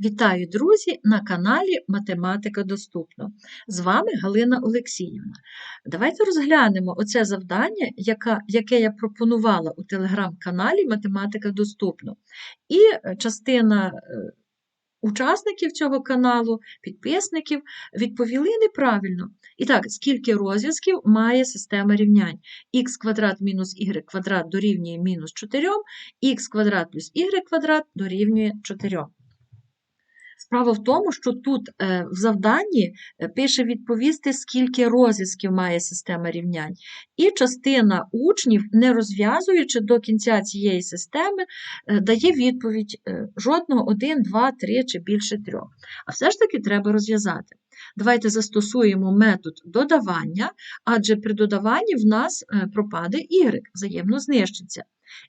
Вітаю, друзі, на каналі Математика Доступно. З вами Галина Олексіївна. Давайте розглянемо оце завдання, яке я пропонувала у телеграм-каналі Математика Доступно. І е, частина е, учасників цього каналу, підписників, відповіли неправильно. І так, скільки розв'язків має система рівнянь? х квадрат мінус y квадрат дорівнює мінус 4, х квадрат плюс y квадрат дорівнює 4. Справа в тому, що тут е, в завданні е, пише відповісти, скільки розв'язків має система рівнянь. І частина учнів, не розв'язуючи до кінця цієї системи, е, дає відповідь жодного 1, 2, 3 чи більше трьох. А все ж таки треба розв'язати. Давайте застосуємо метод додавання, адже при додаванні в нас пропаде y, взаємно знищиться.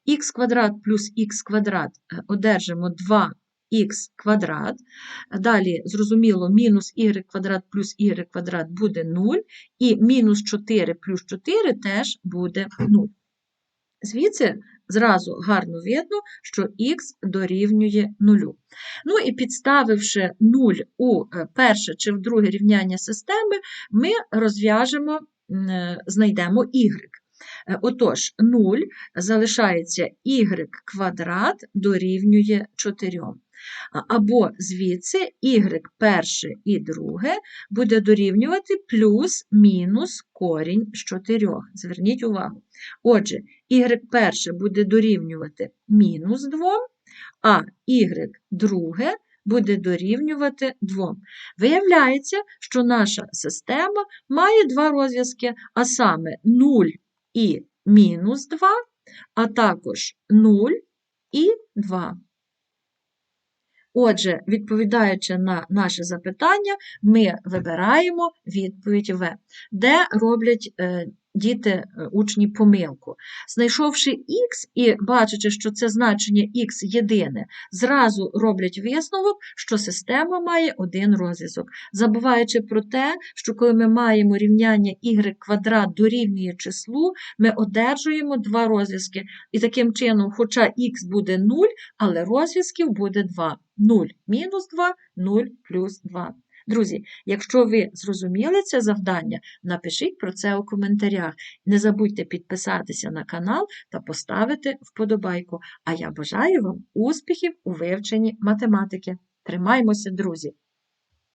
х квадрат плюс х квадрат одержимо 2 х квадрат. Далі, зрозуміло, мінус y квадрат плюс y квадрат буде 0, і мінус 4 плюс 4 теж буде 0. Звідси зразу гарно видно, що х дорівнює 0. Ну і підставивши 0 у е, перше чи в друге рівняння системи, ми розв'яжемо, е, знайдемо y. Е, отож, 0 залишається y квадрат дорівнює 4. Або звідси y перше і друге буде дорівнювати плюс-мінус корінь з 4. Зверніть увагу. Отже, y перше буде дорівнювати мінус 2, а y друге буде дорівнювати 2. Виявляється, що наша система має два розв'язки, а саме 0 і мінус 2, а також 0 і 2. Отже, відповідаючи на наше запитання, ми вибираємо відповідь В, де роблять е, діти, е, учні помилку. Знайшовши х і бачачи, що це значення х єдине, зразу роблять висновок, що система має один розв'язок, забуваючи про те, що коли ми маємо рівняння y квадрат дорівнює числу, ми одержуємо два розв'язки. І таким чином, хоча х буде 0, але розв'язків буде 2. 0 мінус 2, 0 плюс 2. Друзі, якщо ви зрозуміли це завдання, напишіть про це у коментарях. Не забудьте підписатися на канал та поставити вподобайку. А я бажаю вам успіхів у вивченні математики. Тримаймося, друзі!